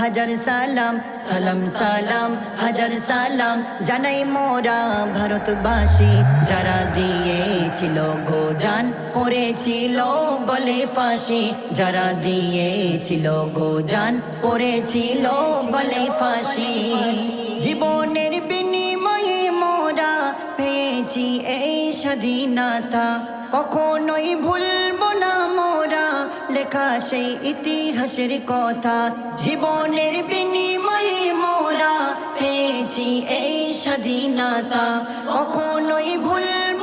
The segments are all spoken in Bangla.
হাজার সালাম সালাম সালাম, হাজার সালাম জানাই মোরা ভারতবাসী। যারা দিয়েছিল গো জান পড়েছিল গলে ফাঁসি। যারা দিয়েছিল গো জান পড়েছিল গলে ফাঁসি। জীবনের বিনিময়ে মোরা পেয়েছি এই স্বাধীনতা। কখনোই ভুলব না মোরা লেখা সেই ইতিহাসের কথা। জীবনের বিনিময়ে মোরা পেয়েছি এই স্বাধীনতা। কখনোই লেখা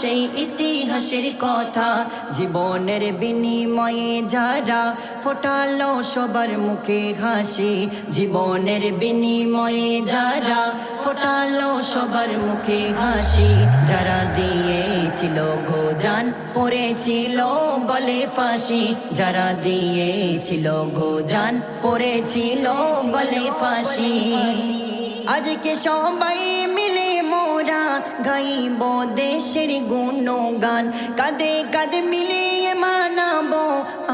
সেই ইতিহাসের কথা। জীবনের বিনিময়ে যারা ফোটালো সবার মুখে হাসি, জীবনের বিনিময়ে যারা ফোটালো সবার মুখে হাসি, যারা দিয়েছিল গো জান পড়েছিল গলে ফাঁসি, যারা দিয়েছিল গো জান পড়েছিল গলে ফাঁসি। আজকে সবাই গাইব দেশের গুণগান। কাঁদে কাঁদে মিলিয়ে মানাবো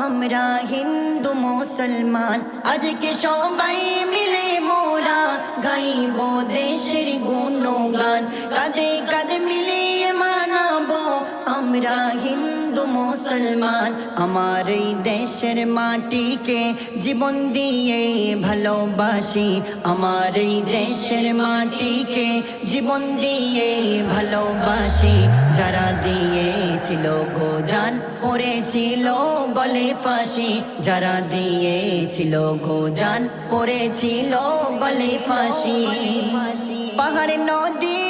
আমরা হিন্দু মুসলমান। আজকে সবাই মিলে মোরা গাইব দেশের গুণগান। কাঁদে মুসলমান, আমার এই দেশের মাটিকে জীবন দিয়ে ভালোবাসি। আমার এই দেশের মাটিকে জীবন দিয়ে ভালোবাসি। যারা দিয়েছিল গো জান পড়েছিল গলে ফাঁসি। যারা দিয়েছিল গো জান পড়েছিল গলে ফাঁসি। পাহাড়, নদী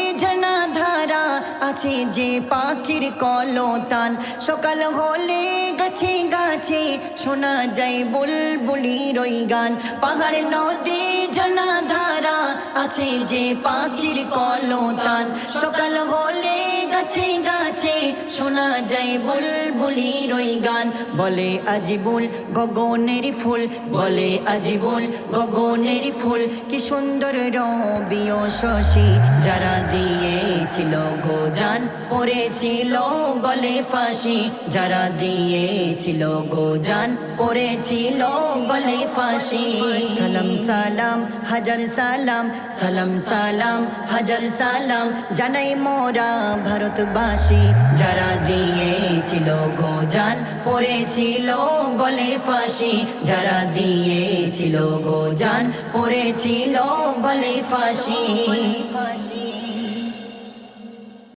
আছে যে পাখির কলতান। সকাল হলে গাছে গাছে শোনা যায় বুলবুলি রই গান। পাহাড় নদী জানা ধারা আছে যে পাখির কলতান। সকাল হলে গাছে গাছে শোনা যায় বুলবুলি রই গান। বলে আজিবুল গগনের ফুল, বলে আজিবুল গগনের ফুল। কি সুন্দর রবিও শশী যারা দিয়েছিল গো জান। পড়েছিল গলে ফাঁসি যারা দিয়েছিল গো জান। পড়েছিল গলে ফাঁসি। সালাম সালাম, হাজার সালাম সালাম সালাম, হাজার সালাম। জানাই মোরা ভারতবাসী যারা দিয়েছিল গোজাল পড়েছিল গলে ফাঁসি। যারা দিয়েছিল গোজাল পড়েছিল গলে ফাঁসি ফাঁসি।